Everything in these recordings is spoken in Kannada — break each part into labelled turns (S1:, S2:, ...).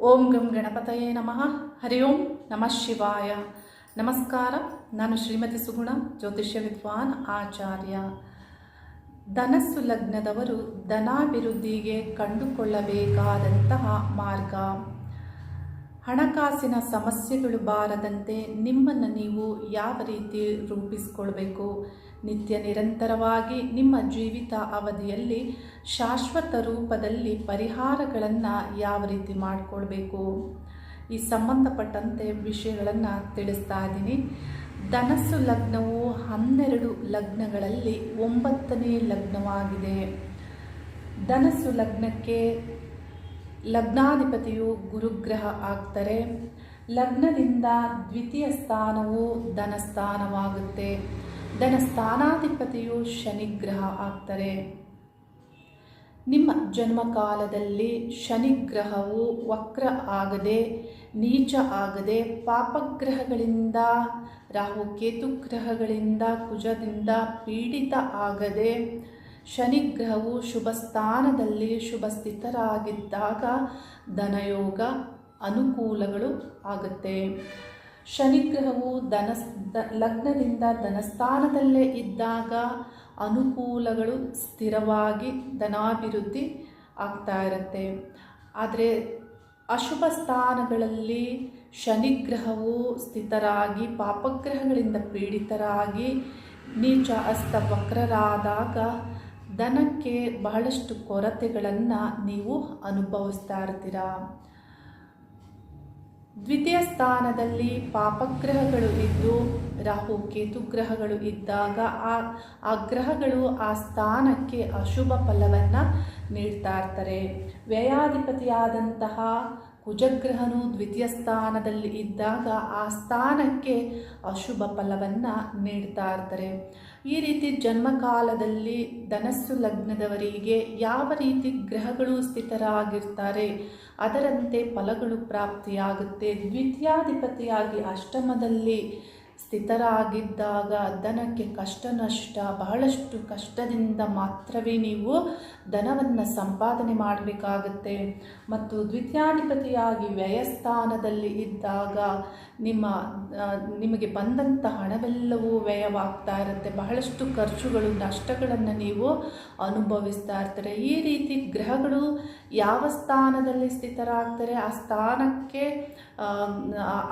S1: ಓಂ ಗಂ ಗಣಪತಯೇ ನಮಃ. ಹರಿ ಓಂ ನಮಃ ಶಿವಾಯ. ನಮಸ್ಕಾರ. ನಾನು ಶ್ರೀಮತಿ ಸುಗುಣ, ಜ್ಯೋತಿಷ್ಯ ವಿದ್ವಾನ್ ಆಚಾರ್ಯ. ಧನಸ್ಸು ಲಗ್ನದವರು ಧನಾಭಿವೃದ್ಧಿಗೆ ಕಂಡುಕೊಳ್ಳಬೇಕಾದಂತಹ ಮಾರ್ಗ. ಹಣಕಾಸಿನ ಸಮಸ್ಯೆಗಳು ಬಾರದಂತೆ ನಿಮ್ಮನ್ನು ನೀವು ಯಾವ ರೀತಿ ರೂಪಿಸ್ಕೊಳ್ಬೇಕು? ನಿತ್ಯ ನಿರಂತರವಾಗಿ ನಿಮ್ಮ ಜೀವಿತ ಅವಧಿಯಲ್ಲಿ ಶಾಶ್ವತ ರೂಪದಲ್ಲಿ ಪರಿಹಾರಗಳನ್ನು ಯಾವ ರೀತಿ ಮಾಡಿಕೊಳ್ಬೇಕು? ಈ ಸಂಬಂಧಪಟ್ಟಂತೆ ವಿಷಯಗಳನ್ನು ತಿಳಿಸ್ತಾ ಇದ್ದೀನಿ. ಧನಸ್ಸು ಲಗ್ನವು ಹನ್ನೆರಡು ಲಗ್ನಗಳಲ್ಲಿ ಒಂಬತ್ತನೇ ಲಗ್ನವಾಗಿದೆ. ಧನಸ್ಸು ಲಗ್ನಕ್ಕೆ ಲಗ್ನಾಧಿಪತಿಯು ಗುರುಗ್ರಹ ಆಗ್ತಾರೆ. ಲಗ್ನದಿಂದ ದ್ವಿತೀಯ ಸ್ಥಾನವು ಧನಸ್ಥಾನವಾಗುತ್ತೆ. ಧನಸ್ಥಾನಾಧಿಪತಿಯು ಶನಿಗ್ರಹ ಆಗ್ತಾರೆ. ನಿಮ್ಮ ಜನ್ಮಕಾಲದಲ್ಲಿ ಶನಿಗ್ರಹವು ವಕ್ರ ಆಗದೆ, ನೀಚ ಆಗದೆ, ಪಾಪಗ್ರಹಗಳಿಂದ, ರಾಹು ಕೇತು ಗ್ರಹಗಳಿಂದ, ಕುಜದಿಂದ ಪೀಡಿತ ಆಗದೆ, ಶನಿಗ್ರಹವು ಶುಭ ಸ್ಥಾನದಲ್ಲಿ ಶುಭ ಸ್ಥಿತರಾಗಿದ್ದಾಗ ಧನಯೋಗ ಅನುಕೂಲಗಳು ಆಗುತ್ತೆ. ಶನಿಗ್ರಹವು ಧನ ಲಗ್ನದಿಂದ ಧನಸ್ಥಾನದಲ್ಲೇ ಇದ್ದಾಗ ಅನುಕೂಲಗಳು ಸ್ಥಿರವಾಗಿ ಧನಾಭಿವೃದ್ಧಿ ಆಗ್ತಾ ಇರುತ್ತೆ. ಆದರೆ ಅಶುಭ ಸ್ಥಾನಗಳಲ್ಲಿ ಶನಿಗ್ರಹವು ಸ್ಥಿತರಾಗಿ ಪಾಪಗ್ರಹಗಳಿಂದ ಪೀಡಿತರಾಗಿ ನೀಚ ಅಸ್ತ ವಕ್ರರಾದಾಗ ಧನಕ್ಕೆ ಬಹಳಷ್ಟು ಕೊರತೆಗಳನ್ನು ನೀವು ಅನುಭವಿಸ್ತಾ ಇರ್ತೀರ? ದ್ವಿತೀಯ ಸ್ಥಾನದಲ್ಲಿ ಪಾಪಗ್ರಹಗಳು ಇದ್ದು, ರಾಹು ಕೇತು ಗ್ರಹಗಳು ಇದ್ದಾಗ ಆ ಆ ಗ್ರಹಗಳು ಆ ಸ್ಥಾನಕ್ಕೆ ಅಶುಭ ಫಲವನ್ನು ನೀಡ್ತಾ ಇರ್ತಾರೆ. ವ್ಯಯಾಧಿಪತಿಯಾದಂತಹ ಕುಜಗ್ರಹನು ದ್ವಿತೀಯ ಸ್ಥಾನದಲ್ಲಿ ಇದ್ದಾಗ ಆ ಸ್ಥಾನಕ್ಕೆ ಅಶುಭ ಫಲವನ್ನು ನೀಡ್ತಾ ಇರ್ತಾರೆ. ಈ ರೀತಿ ಜನ್ಮಕಾಲದಲ್ಲಿ ಧನಸ್ಸು ಲಗ್ನದವರಿಗೆ ಯಾವ ರೀತಿ ಗ್ರಹಗಳು ಸ್ಥಿತರಾಗಿರ್ತಾರೆ, ಅದರಂತೆ ಫಲಗಳು ಪ್ರಾಪ್ತಿಯಾಗುತ್ತೆ. ದ್ವಿತೀಯಾಧಿಪತಿಯಾಗಿ ಅಷ್ಟಮದಲ್ಲಿ ಸ್ಥಿತರಾಗಿದ್ದಾಗ ಧನಕ್ಕೆ ಕಷ್ಟ ನಷ್ಟ, ಬಹಳಷ್ಟು ಕಷ್ಟದಿಂದ ಮಾತ್ರವೇ ನೀವು ಧನವನ್ನು ಸಂಪಾದನೆ ಮಾಡಬೇಕಾಗುತ್ತೆ. ಮತ್ತು ದ್ವಿತೀಯಾಧಿಪತಿಯಾಗಿ ವ್ಯಯಸ್ಥಾನದಲ್ಲಿ ಇದ್ದಾಗ ನಿಮ್ಮ ನಿಮಗೆ ಬಂದಂಥ ಹಣವೆಲ್ಲವೂ ವ್ಯಯವಾಗ್ತಾ ಇರುತ್ತೆ. ಬಹಳಷ್ಟು ಖರ್ಚುಗಳು, ನಷ್ಟಗಳನ್ನು ನೀವು ಅನುಭವಿಸ್ತಾ ಇರ್ತಾರೆ. ಈ ರೀತಿ ಗ್ರಹಗಳು ಯಾವ ಸ್ಥಾನದಲ್ಲಿ ಸ್ಥಿತರಾಗ್ತಾರೆ? ಆ ಸ್ಥಾನಕ್ಕೆ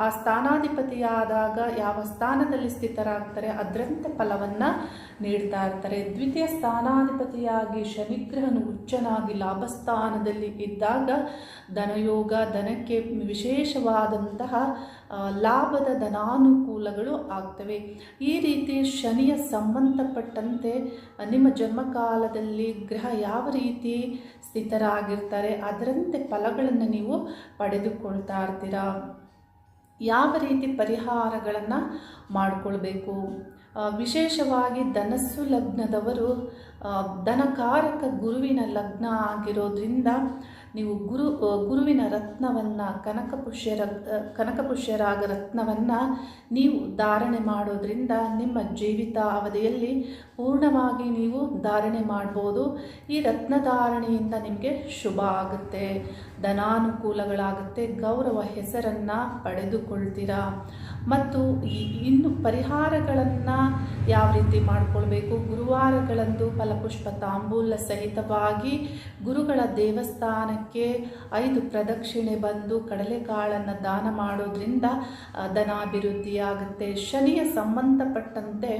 S1: ಆ ಸ್ಥಾನಾಧಿಪತಿಯಾದಾಗ ಯಾವ ಸ್ಥಾನದಲ್ಲಿ ಸ್ಥಿತರಾಗ್ತಾರೆ? ಅದರಂತೆ ಫಲವನ್ನು ನೀಡ್ತಾ ಇರ್ತಾರೆ. ದ್ವಿತೀಯ ಸ್ಥಾನಾಧಿಪತಿಯಾಗಿ ಶನಿಗ್ರಹನು ಉಚ್ಚನಾಗಿ ಲಾಭಸ್ಥಾನದಲ್ಲಿ ಇದ್ದಾಗ ಧನಯೋಗ, ಧನಕ್ಕೆ ವಿಶೇಷವಾದಂತಹ ಲಾಭದ ಧನಾನುಕೂಲಗಳು ಆಗ್ತವೆ. ಈ ರೀತಿ ಶನಿಯ ಸಂಬಂಧಪಟ್ಟಂತೆ ನಿಮ್ಮ ಜನ್ಮಕಾಲದಲ್ಲಿ ಗ್ರಹ ಯಾವ ರೀತಿ ಸ್ಥಿತರಾಗಿರ್ತಾರೆ, ಅದರಂತೆ ಫಲಗಳನ್ನು ನೀವು ಪಡೆದುಕೊಳ್ತಾ ಇರ್ತೀರಾ? ಯಾವ ರೀತಿ ಪರಿಹಾರಗಳನ್ನು ಮಾಡಿಕೊಳ್ಬೇಕು? ವಿಶೇಷವಾಗಿ ಧನಸ್ಸು ಲಗ್ನದವರು ಧನಕಾರಕ ಗುರುವಿನ ಲಗ್ನ ಆಗಿರೋದ್ರಿಂದ ನೀವು ಗುರು ಗುರುವಿನ ರತ್ನವನ್ನು ಕನಕಪುಷ್ಯ ರತ್ ಕನಕಪುಷ್ಯರಾಗ ರತ್ನವನ್ನು ನೀವು ಧಾರಣೆ ಮಾಡೋದ್ರಿಂದ ನಿಮ್ಮ ಜೀವಿತ ಅವಧಿಯಲ್ಲಿ ಪೂರ್ಣವಾಗಿ ನೀವು ಧಾರಣೆ ಮಾಡ್ಬೋದು. ಈ ರತ್ನ ಧಾರಣೆಯಿಂದ ನಿಮಗೆ ಶುಭ ಆಗುತ್ತೆ. ಧನಾನುಕೂಲಗಳಾಗುತ್ತೆ. ಗೌರವ ಹೆಸರನ್ನು ಪಡೆದುಕೊಳ್ತೀರಾ. ಮತ್ತು ಇನ್ನು ಪರಿಹಾರಗಳನ್ನು ಯಾವ ರೀತಿ ಮಾಡಿಕೊಳ್ಬೇಕು? ಗುರುವಾರಗಳಂದು ಫಲಪುಷ್ಪ ತಾಂಬೂಲ ಸಹಿತವಾಗಿ ಗುರುಗಳ ದೇವಸ್ಥಾನಕ್ಕೆ ಐದು ಪ್ರದಕ್ಷಿಣೆ ಬಂದು ಕಡಲೆಕಾಳನ್ನು ದಾನ ಮಾಡೋದ್ರಿಂದ ಧನಾಭಿವೃದ್ಧಿಯಾಗುತ್ತೆ. ಶನಿಯ ಸಂಬಂಧಪಟ್ಟಂತೆ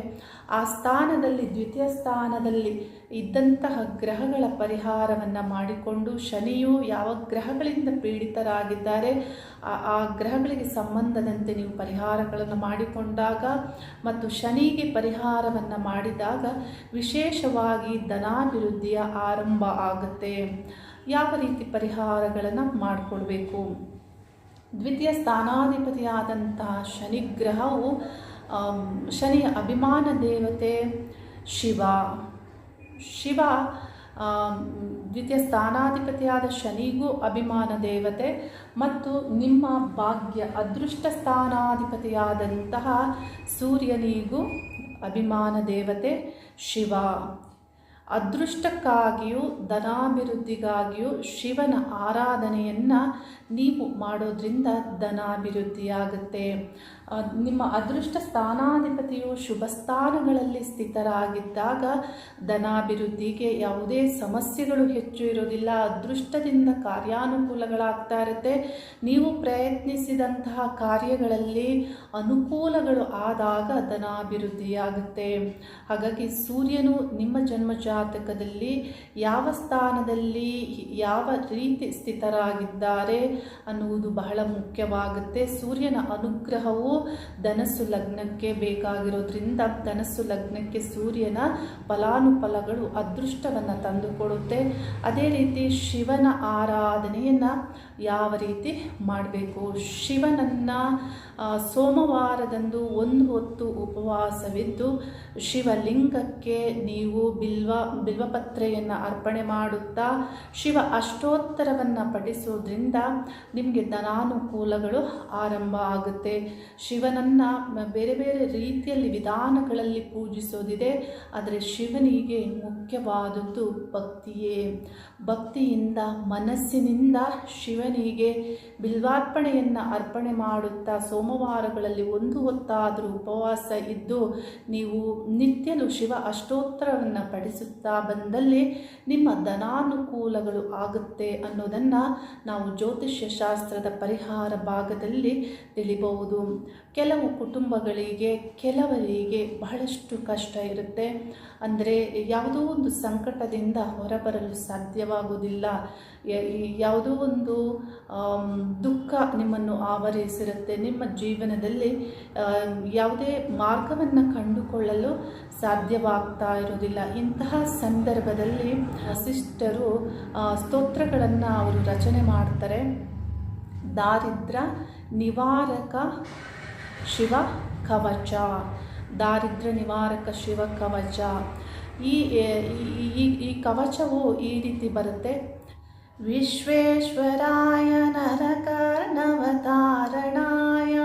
S1: ಆ ಸ್ಥಾನದಲ್ಲಿ, ದ್ವಿತೀಯ ಸ್ಥಾನದಲ್ಲಿ ಇದ್ದಂತಹ ಗ್ರಹಗಳ ಪರಿಹಾರವನ್ನು ಮಾಡಿಕೊಂಡು ಶನಿಯು ಯಾವ ಗ್ರಹಗಳಿಂದ ಪೀಡಿತರಾಗಿದ್ದಾರೆ, ಆ ಗ್ರಹಗಳಿಗೆ ಸಂಬಂಧದಂತೆ ನೀವು ಪರಿಹಾರಗಳನ್ನು ಮಾಡಿಕೊಂಡಾಗ ಮತ್ತು ಶನಿಗೆ ಪರಿಹಾರವನ್ನು ಮಾಡಿದಾಗ ವಿಶೇಷವಾಗಿ ಧನಾಭಿವೃದ್ಧಿಯ ಆರಂಭ ಆಗುತ್ತೆ. ಯಾವ ರೀತಿ ಪರಿಹಾರಗಳನ್ನು ಮಾಡಿಕೊಡ್ಬೇಕು ದ್ವಿತೀಯ ಸ್ಥಾನಾಧಿಪತಿಯಾದಂತಹ ಶನಿಗ್ರಹವು ಶನಿಯ ಅಭಿಮಾನ ದೇವತೆ ಶಿವ. ಶಿವ ದ್ವಿತೀಯ ಸ್ಥಾನಾಧಿಪತಿಯಾದ ಶನಿಗೂ ಅಭಿಮಾನ ದೇವತೆ ಮತ್ತು ನಿಮ್ಮ ಭಾಗ್ಯ ಅದೃಷ್ಟ ಸ್ಥಾನಾಧಿಪತಿಯಾದಂತಹ ಸೂರ್ಯನಿಗೂ ಅಭಿಮಾನ ದೇವತೆ ಶಿವ. ಅದೃಷ್ಟಕ್ಕಾಗಿಯೂ, ಧನಾಭಿವೃದ್ಧಿಗಾಗಿಯೂ ಶಿವನ ಆರಾಧನೆಯನ್ನು ನೀವು ಮಾಡೋದ್ರಿಂದ ಧನಾಭಿವೃದ್ಧಿಯಾಗುತ್ತೆ. ನಿಮ್ಮ ಅದೃಷ್ಟ ಸ್ಥಾನಾಧಿಪತಿಯು ಶುಭ ಸ್ಥಾನಗಳಲ್ಲಿ ಸ್ಥಿತರಾಗಿದ್ದಾಗ ಧನಾಭಿವೃದ್ಧಿಗೆ ಯಾವುದೇ ಸಮಸ್ಯೆಗಳು ಹೆಚ್ಚು ಇರೋದಿಲ್ಲ. ಅದೃಷ್ಟದಿಂದ ಕಾರ್ಯಾನುಕೂಲಗಳಾಗ್ತಾ ಇರುತ್ತೆ. ನೀವು ಪ್ರಯತ್ನಿಸಿದಂತಹ ಕಾರ್ಯಗಳಲ್ಲಿ ಅನುಕೂಲಗಳು ಆದಾಗ ಧನಾಭಿವೃದ್ಧಿಯಾಗುತ್ತೆ. ಹಾಗಾಗಿ ಸೂರ್ಯನು ನಿಮ್ಮ ಜನ್ಮ ಜಾತಕದಲ್ಲಿ ಯಾವ ಸ್ಥಾನದಲ್ಲಿ ಯಾವ ರೀತಿ ಸ್ಥಿತರಾಗಿದ್ದಾರೆ ಅನ್ನುವುದು ಬಹಳ ಮುಖ್ಯವಾಗುತ್ತೆ. ಸೂರ್ಯನ ಅನುಗ್ರಹವು ಧನಸ್ಸು ಲಗ್ನಕ್ಕೆ ಬೇಕಾಗಿರೋದ್ರಿಂದ ಧನಸ್ಸು ಲಗ್ನಕ್ಕೆ ಸೂರ್ಯನ ಫಲಾನುಫಲಗಳು ಅದೃಷ್ಟವನ್ನು ತಂದುಕೊಡುತ್ತೆ. ಅದೇ ರೀತಿ ಶಿವನ ಆರಾಧನೆಯನ್ನು ಯಾವ ರೀತಿ ಮಾಡಬೇಕು? ಶಿವನನ್ನು ಸೋಮವಾರದಂದು ಒಂದು ಹೊತ್ತು ಉಪವಾಸವಿದ್ದು ಶಿವಲಿಂಗಕ್ಕೆ ನೀವು ಬಿಲ್ವ ಬಿಲ್ವಪತ್ರೆಯನ್ನು ಅರ್ಪಣೆ ಮಾಡುತ್ತಾ ಶಿವ ಅಷ್ಟೋತ್ತರವನ್ನು ಪಠಿಸೋದ್ರಿಂದ ನಿಮಗೆ ಧನಾನುಕೂಲಗಳು ಆರಂಭ ಆಗುತ್ತೆ. ಶಿವನನ್ನು ಬೇರೆ ಬೇರೆ ರೀತಿಯಲ್ಲಿ ವಿಧಾನಗಳಲ್ಲಿ ಪೂಜಿಸೋದಿದೆ, ಆದರೆ ಶಿವನಿಗೆ ಮುಖ್ಯವಾದದ್ದು ಭಕ್ತಿಯೇ. ಭಕ್ತಿಯಿಂದ, ಮನಸ್ಸಿನಿಂದ ಶಿವನಿಗೆ ಬಿಲ್ವಾರ್ಪಣೆಯನ್ನು ಅರ್ಪಣೆ ಮಾಡುತ್ತಾ ಸೋಮವಾರಗಳಲ್ಲಿ ಒಂದು ಹೊತ್ತಾದರೂ ಉಪವಾಸ ಇದ್ದು ನೀವು ನಿತ್ಯಲು ಶಿವ ಅಷ್ಟೋತ್ತರವನ್ನು ಪಡಿಸುತ್ತಾ ಬಂದಲ್ಲಿ ನಿಮ್ಮ ಧನಾನುಕೂಲಗಳು ಆಗುತ್ತೆ ಅನ್ನೋದನ್ನು ನಾವು ಜ್ಯೋತಿಷ್ಯ ಶಾಸ್ತ್ರದ ಪರಿಹಾರ ಭಾಗದಲ್ಲಿ ತಿಳಿಬಹುದು. ಕೆಲವು ಕುಟುಂಬಗಳಿಗೆ, ಕೆಲವರಿಗೆ ಬಹಳಷ್ಟು ಕಷ್ಟ ಇರುತ್ತೆ. ಅಂದರೆ ಯಾವುದೋ ಒಂದು ಸಂಕಟದಿಂದ ಹೊರಬರಲು ಸಾಧ್ಯವಾಗುವುದಿಲ್ಲ. ಯಾವುದೋ ಒಂದು ದುಃಖ ನಿಮ್ಮನ್ನು ಆವರಿಸಿರುತ್ತೆ. ನಿಮ್ಮ ಜೀವನದಲ್ಲಿ ಯಾವುದೇ ಮಾರ್ಗವನ್ನು ಕಂಡುಕೊಳ್ಳಲು ಸಾಧ್ಯವಾಗ್ತಾ ಇರೋದಿಲ್ಲ ಇಂತಹ ಸಂದರ್ಭದಲ್ಲಿ ವಸಿಷ್ಠರು ಸ್ತೋತ್ರಗಳನ್ನು ಅವರು ರಚನೆ ಮಾಡ್ತಾರೆ. ದಾರಿದ್ರ ನಿವಾರಕ ಶಿವ ಕವಚ, ದಾರಿದ್ರ ನಿವಾರಕ ಶಿವ ಕವಚ. ಈ, ಈ- ಕವಚವು ಈ ರೀತಿ ಬರುತ್ತೆ. ವಿಶ್ವೇಶ್ವರಾಯ ನರಕರ್ಣವತಾರಣಾಯ,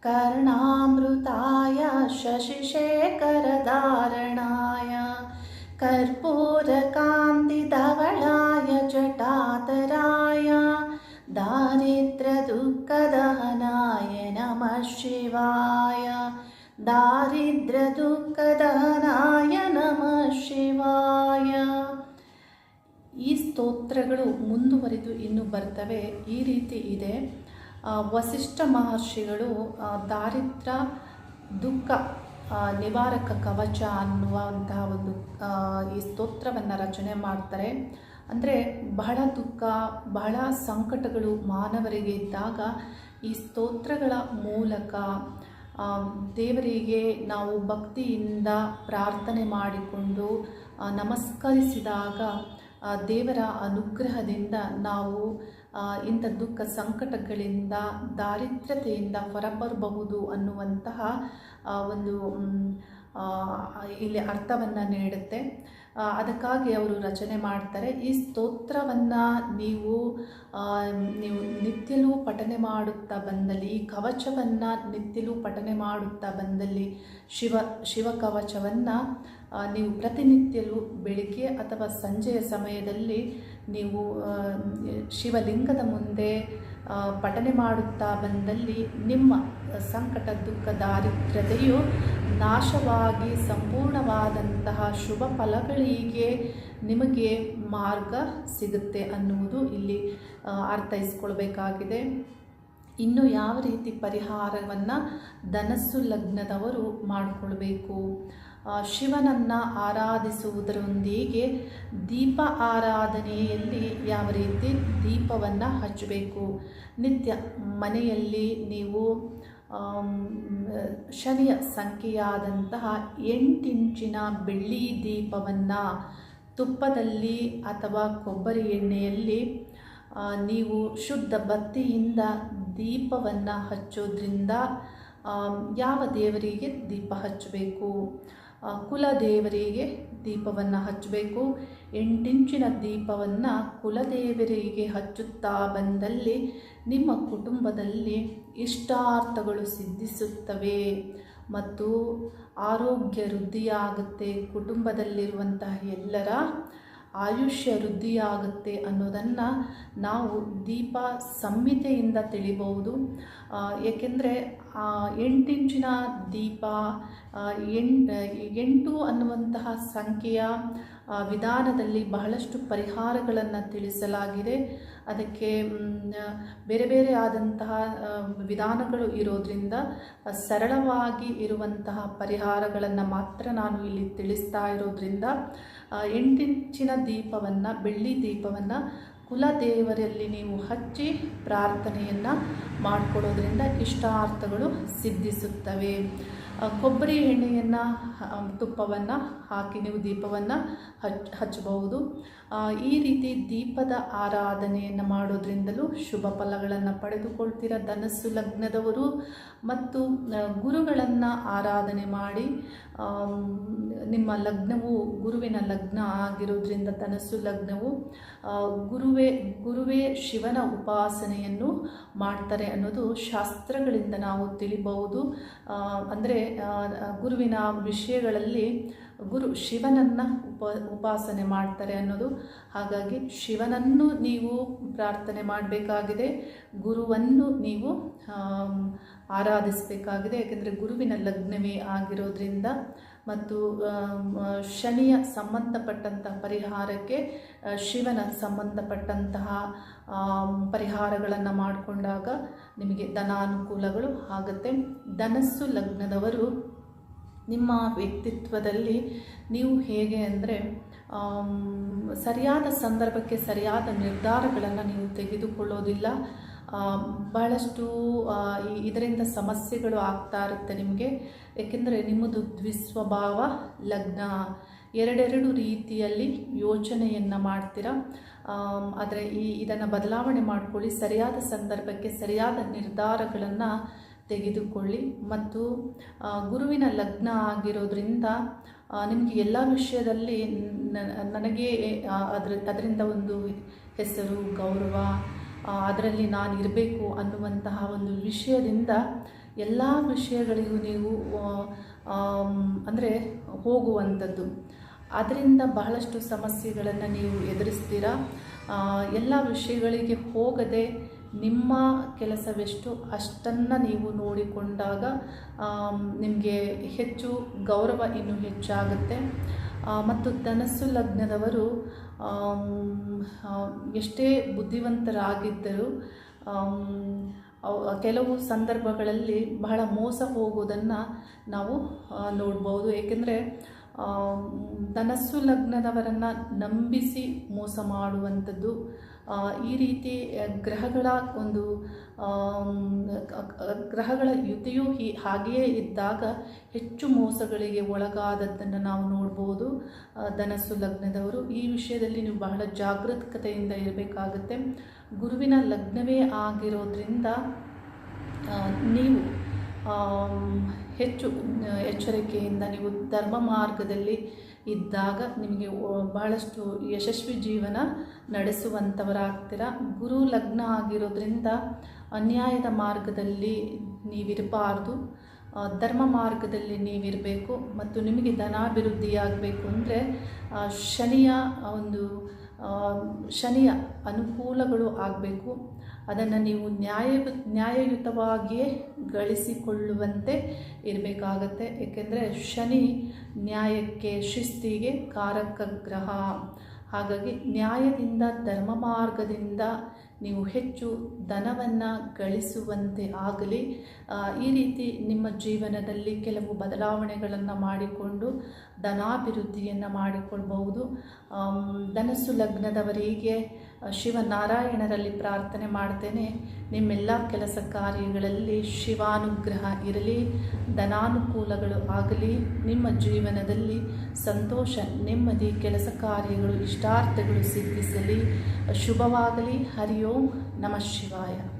S1: ಕರ್ಣಾಮೃತಾಯ ಶಶಿಶೇಖರಧಾರಣಾಯ ಶಿವಾಯ. ದಾರಿದ್ರ ದುಃಖದನಾಯ ನಮಃ ಶಿವಾಯ. ಈ ಸ್ತೋತ್ರಗಳು ಮುಂದುವರಿದು ಇನ್ನು ಬರ್ತವೆ. ಈ ರೀತಿ ಇದೆ. ವಸಿಷ್ಠ ಮಹರ್ಷಿಗಳು ದಾರಿದ್ರ ದುಃಖ ನಿವಾರಕ ಕವಚ ಅನ್ನುವಂತಹ ಒಂದು ಈ ಸ್ತೋತ್ರವನ್ನು ರಚನೆ ಮಾಡ್ತಾರೆ. ಅಂದರೆ ಬಹಳ ದುಃಖ, ಬಹಳ ಸಂಕಟಗಳು ಮಾನವರಿಗೆ ಇದ್ದಾಗ ಈ ಸ್ತೋತ್ರಗಳ ಮೂಲಕ ದೇವರಿಗೆ ನಾವು ಭಕ್ತಿಯಿಂದ ಪ್ರಾರ್ಥನೆ ಮಾಡಿಕೊಂಡು ನಮಸ್ಕರಿಸಿದಾಗ ದೇವರ ಅನುಗ್ರಹದಿಂದ ನಾವು ಇಂಥ ದುಃಖ ಸಂಕಟಗಳಿಂದ, ದಾರಿದ್ರ್ಯತೆಯಿಂದ ಹೊರಬರಬಹುದು ಅನ್ನುವಂತಹ ಒಂದು ಇಲ್ಲಿ ಅರ್ಥವನ್ನು ನೀಡುತ್ತೆ. ಅದಕ್ಕಾಗಿ ಅವರು ರಚನೆ ಮಾಡ್ತಾರೆ. ಈ ಸ್ತೋತ್ರವನ್ನು ನೀವು ನೀವು ನಿತ್ಯಲೂ ಪಠನೆ ಮಾಡುತ್ತಾ ಬಂದಲ್ಲಿ, ಈ ಕವಚವನ್ನು ನಿತ್ಯಲೂ ಪಠನೆ ಮಾಡುತ್ತಾ ಬಂದಲ್ಲಿ ಶಿವ ಶಿವ ಕವಚವನ್ನು ನೀವು ಪ್ರತಿನಿತ್ಯಲೂ ಬೆಳಿಗ್ಗೆ ಅಥವಾ ಸಂಜೆಯ ಸಮಯದಲ್ಲಿ ನೀವು ಶಿವಲಿಂಗದ ಮುಂದೆ ಪಠನೆ ಮಾಡುತ್ತಾ ಬಂದಲ್ಲಿ ನಿಮ್ಮ ಸಂಕಟ ದುಃಖ ದಾರಿದ್ರ್ಯತೆಯು ನಾಶವಾಗಿ ಸಂಪೂರ್ಣವಾದಂತಹ ಶುಭ ಫಲಗಳಿಗೆ ನಿಮಗೆ ಮಾರ್ಗ ಸಿಗುತ್ತೆ ಅನ್ನುವುದು ಇಲ್ಲಿ ಅರ್ಥೈಸ್ಕೊಳ್ಬೇಕಾಗಿದೆ. ಇನ್ನು ಯಾವ ರೀತಿ ಪರಿಹಾರವನ್ನು ಧನಸ್ಸು ಲಗ್ನದವರು ಮಾಡಿಕೊಳ್ಬೇಕು? ಶಿವನನ್ನು ಆರಾಧಿಸುವುದರೊಂದಿಗೆ ದೀಪ ಆರಾಧನೆಯಲ್ಲಿ ಯಾವ ರೀತಿ ದೀಪವನ್ನು ಹಚ್ಚಬೇಕು? ನಿತ್ಯ ಮನೆಯಲ್ಲಿ ನೀವು ಶನಿಯ ಸಂಖ್ಯೆಯಾದಂತಹ ಎಂಟಿಂಚಿನ ಬೆಳ್ಳಿ ದೀಪವನ್ನು ತುಪ್ಪದಲ್ಲಿ ಅಥವಾ ಕೊಬ್ಬರಿ ಎಣ್ಣೆಯಲ್ಲಿ ನೀವು ಶುದ್ಧ ಬತ್ತಿಯಿಂದ ದೀಪವನ್ನು ಹಚ್ಚೋದ್ರಿಂದ ಯಾವ ದೇವರಿಗೆ ದೀಪ ಹಚ್ಚಬೇಕು? ಕುಲದೇವರಿಗೆ ದೀಪವನ್ನು ಹಚ್ಚಬೇಕು. ಎಂಟಿಂಚಿನ ದೀಪವನ್ನು ಕುಲದೇವರಿಗೆ ಹಚ್ಚುತ್ತಾ ಬಂದಲ್ಲಿ ನಿಮ್ಮ ಕುಟುಂಬದಲ್ಲಿ ಇಷ್ಟಾರ್ಥಗಳು ಸಿದ್ಧಿಸುತ್ತವೆ. ಮತ್ತು ಆರೋಗ್ಯ ವೃದ್ಧಿಯಾಗುತ್ತೆ. ಕುಟುಂಬದಲ್ಲಿರುವಂತಹ ಎಲ್ಲರ ಆಯುಷ್ಯ ವೃದ್ಧಿಯಾಗುತ್ತೆ ಅನ್ನೋದನ್ನು ನಾವು ದೀಪ ಸಂಹಿತೆಯಿಂದ ತಿಳಿಬಹುದು. ಏಕೆಂದರೆ ಎಂಟಿಂಚಿನ ದೀಪ ಎಂಟು ಅನ್ನುವಂತಹ ಸಂಖ್ಯೆಯ ವಿಧಾನದಲ್ಲಿ ಬಹಳಷ್ಟು ಪರಿಹಾರಗಳನ್ನು ತಿಳಿಸಲಾಗಿದೆ. ಅದಕ್ಕೆ ಬೇರೆ ಬೇರೆ ಆದಂತಹ ವಿಧಾನಗಳು ಇರೋದ್ರಿಂದ ಸರಳವಾಗಿ ಇರುವಂತಹ ಪರಿಹಾರಗಳನ್ನು ಮಾತ್ರ ನಾನು ಇಲ್ಲಿ ತಿಳಿಸ್ತಾ ಇರೋದ್ರಿಂದ ಎಂಟಿಂಚಿನ ದೀಪವನ್ನು, ಬೆಳ್ಳಿ ದೀಪವನ್ನು ಕುಲದೇವರಲ್ಲಿ ನೀವು ಹಚ್ಚಿ ಪ್ರಾರ್ಥನೆಯನ್ನು ಮಾಡಿಕೊಡೋದ್ರಿಂದ ಇಷ್ಟಾರ್ಥಗಳು ಸಿದ್ಧಿಸುತ್ತವೆ. ಕೊಬ್ಬರಿ ಎಣ್ಣೆಯನ್ನು ತುಪ್ಪವನ್ನು ಹಾಕಿ ನೀವು ದೀಪವನ್ನು ಹಚ್ ಹಚ್ಚಬಹುದು. ಈ ರೀತಿ ದೀಪದ ಆರಾಧನೆಯನ್ನು ಮಾಡೋದ್ರಿಂದಲೂ ಶುಭ ಫಲಗಳನ್ನು ಪಡೆದುಕೊಳ್ತೀರ. ಧನಸ್ಸು ಲಗ್ನದವರು ಮತ್ತು ಗುರುಗಳನ್ನು ಆರಾಧನೆ ಮಾಡಿ ನಿಮ್ಮ ಲಗ್ನವು ಗುರುವಿನ ಲಗ್ನ ಆಗಿರೋದ್ರಿಂದ ಧನಸ್ಸು ಲಗ್ನವು ಆ, ಗುರುವೇ ಗುರುವೇ ಶಿವನ ಉಪಾಸನೆಯನ್ನು ಮಾಡ್ತಾರೆ ಅನ್ನೋದು ಶಾಸ್ತ್ರಗಳಿಂದ ನಾವು ತಿಳಿಬಹುದು. ಅಂದರೆ ಗುರುವಿನ ವಿಷಯಗಳಲ್ಲಿ ಗುರು ಶಿವನನ್ನು ಉಪ, ಉಪಾಸನೆ ಮಾಡ್ತಾರೆ ಅನ್ನೋದು. ಹಾಗಾಗಿ ಶಿವನನ್ನು ನೀವು ಪ್ರಾರ್ಥನೆ ಮಾಡಬೇಕಾಗಿದೆ, ಗುರುವನ್ನು ನೀವು ಆರಾಧಿಸಬೇಕಾಗಿದೆ. ಯಾಕೆಂದರೆ ಗುರುವಿನ ಲಗ್ನವೇ ಆಗಿರೋದ್ರಿಂದ ಮತ್ತು ಶನಿಯ ಸಂಬಂಧಪಟ್ಟಂತಹ ಪರಿಹಾರಕ್ಕೆ ಶಿವನ ಸಂಬಂಧಪಟ್ಟಂತಹ ಪರಿಹಾರಗಳನ್ನು ಮಾಡಿಕೊಂಡಾಗ ನಿಮಗೆ ಧನಾನುಕೂಲಗಳು ಆಗುತ್ತೆ. ಧನಸ್ಸು ಲಗ್ನದವರು ನಿಮ್ಮ ವ್ಯಕ್ತಿತ್ವದಲ್ಲಿ ನೀವು ಹೇಗೆ ಅಂದರೆ ಸರಿಯಾದ ಸಂದರ್ಭಕ್ಕೆ ಸರಿಯಾದ ನಿರ್ಧಾರಗಳನ್ನು ನೀವು ತೆಗೆದುಕೊಳ್ಳೋದಿಲ್ಲ. ಬಹಳಷ್ಟು ಇದರಿಂದ ಸಮಸ್ಯೆಗಳು ಆಗ್ತಾ ಇರುತ್ತೆ ನಿಮಗೆ. ಏಕೆಂದರೆ ನಿಮ್ಮದು ದ್ವಿಸ್ವಭಾವ ಲಗ್ನ. ಎರಡೆರಡು ರೀತಿಯಲ್ಲಿ ಯೋಚನೆಯನ್ನು ಮಾಡ್ತೀರಾ? ಆದರೆ ಈ ಇದನ್ನು ಬದಲಾವಣೆ ಮಾಡಿಕೊಳ್ಳಿ, ಸರಿಯಾದ ಸಂದರ್ಭಕ್ಕೆ ಸರಿಯಾದ ನಿರ್ಧಾರಗಳನ್ನು ತೆಗೆದುಕೊಳ್ಳಿ. ಮತ್ತು ಗುರುವಿನ ಲಗ್ನ ಆಗಿರೋದ್ರಿಂದ ನಿಮಗೆ ಎಲ್ಲ ವಿಷಯದಲ್ಲಿ ನನಗೆ ಅದರ ಅದ್ರ, ಅದರಿಂದ ಒಂದು ಹೆಸರು, ಗೌರವ ಅದರಲ್ಲಿ ನಾನು ಇರಬೇಕು ಅನ್ನುವಂತಹ ಒಂದು ವಿಷಯದಿಂದ ಎಲ್ಲ ವಿಷಯಗಳಿಗೂ ನೀವು ಅಂದರೆ ಹೋಗುವಂಥದ್ದು. ಅದರಿಂದ ಬಹಳಷ್ಟು ಸಮಸ್ಯೆಗಳನ್ನು ನೀವು ಎದುರಿಸ್ತೀರಾ? ಎಲ್ಲ ವಿಷಯಗಳಿಗೆ ಹೋಗದೆ ನಿಮ್ಮ ಕೆಲಸವೆಷ್ಟು ಅಷ್ಟನ್ನು ನೀವು ನೋಡಿಕೊಂಡಾಗ ನಿಮಗೆ ಹೆಚ್ಚು ಗೌರವ ಇನ್ನೂ ಹೆಚ್ಚಾಗುತ್ತೆ. ಮತ್ತು ಧನಸ್ಸು ಲಗ್ನದವರು ಎಷ್ಟೇ ಬುದ್ಧಿವಂತರಾಗಿದ್ದರೂ ಕೆಲವು ಸಂದರ್ಭಗಳಲ್ಲಿ ಬಹಳ ಮೋಸ ಹೋಗೋದನ್ನು ನಾವು ನೋಡ್ಬೋದು. ಏಕೆಂದರೆ ಧನಸ್ಸು ಲಗ್ನದವರನ್ನು ನಂಬಿಸಿ ಮೋಸ ಮಾಡುವಂಥದ್ದು ಈ ರೀತಿ ಗ್ರಹಗಳ ಒಂದು ಗ್ರಹಗಳ ಯುತಿಯು ಹೀ, ಹಾಗೆಯೇ ಇದ್ದಾಗ ಹೆಚ್ಚು ಮೋಸಗಳಿಗೆ ಒಳಗಾದದ್ದನ್ನು ನಾವು ನೋಡ್ಬೋದು. ಧನಸ್ಸು ಲಗ್ನದವರು. ಈ ವಿಷಯದಲ್ಲಿ ನೀವು ಬಹಳ ಜಾಗೃತಿಕತೆಯಿಂದ ಇರಬೇಕಾಗುತ್ತೆ. ಗುರುವಿನ ಲಗ್ನವೇ ಆಗಿರೋದ್ರಿಂದ ನೀವು ಹೆಚ್ಚು ಎಚ್ಚರಿಕೆಯಿಂದ ನೀವು ಧರ್ಮ ಮಾರ್ಗದಲ್ಲಿ ಇದ್ದಾಗ ನಿಮಗೆ ಭಾಳಷ್ಟು ಯಶಸ್ವಿ ಜೀವನ ನಡೆಸುವಂಥವರಾಗ್ತೀರ ಗುರು ಲಗ್ನ ಆಗಿರೋದ್ರಿಂದ ಅನ್ಯಾಯದ ಮಾರ್ಗದಲ್ಲಿ ನೀವಿರಬಾರ್ದು. ಧರ್ಮ ಮಾರ್ಗದಲ್ಲಿ ನೀವಿರಬೇಕು ಮತ್ತು ನಿಮಗೆ ಧನಾಭಿವೃದ್ಧಿಯಾಗಬೇಕು. ಅಂದರೆ ಶನಿಯ ಒಂದು ಶನಿಯ ಅನುಕೂಲಗಳು ಆಗಬೇಕು. ಅದನ್ನು ನೀವು ನ್ಯಾಯ, ನ್ಯಾಯಯುತವಾಗಿಯೇ ಗಳಿಸಿಕೊಳ್ಳುವಂತೆ ಇರಬೇಕಾಗತ್ತೆ. ಏಕೆಂದರೆ ಶನಿ ನ್ಯಾಯಕ್ಕೆ, ಶಿಸ್ತಿಗೆ ಕಾರಕ ಗ್ರಹ. ಹಾಗಾಗಿ ನ್ಯಾಯದಿಂದ, ಧರ್ಮ ಮಾರ್ಗದಿಂದ ನೀವು ಹೆಚ್ಚು ಧನವನ್ನು ಗಳಿಸುವಂತೆ ಆಗಲಿ ಈ ರೀತಿ ನಿಮ್ಮ ಜೀವನದಲ್ಲಿ ಕೆಲವು ಬದಲಾವಣೆಗಳನ್ನು ಮಾಡಿಕೊಂಡು, ಧನಾಭಿವೃದ್ಧಿಯನ್ನು ಮಾಡಿಕೊಳ್ಬಹುದು. ಧನಸ್ಸು ಲಗ್ನದವರಿಗೆ ಶಿವನಾರಾಯಣರಲ್ಲಿ ಪ್ರಾರ್ಥನೆ ಮಾಡ್ತೇನೆ. ನಿಮ್ಮೆಲ್ಲ ಕೆಲಸ ಕಾರ್ಯಗಳಲ್ಲಿ ಶಿವಾನುಗ್ರಹ ಇರಲಿ, ಧನಾನುಕೂಲಗಳು ಆಗಲಿ, ನಿಮ್ಮ ಜೀವನದಲ್ಲಿ ಸಂತೋಷ, ನೆಮ್ಮದಿ, ಕೆಲಸ ಕಾರ್ಯಗಳು, ಇಷ್ಟಾರ್ಥಗಳು ಸಿದ್ಧಿಸಲಿ. ಶುಭವಾಗಲಿ. ಹರಿ ಓಂ ನಮಃ ಶಿವಾಯ.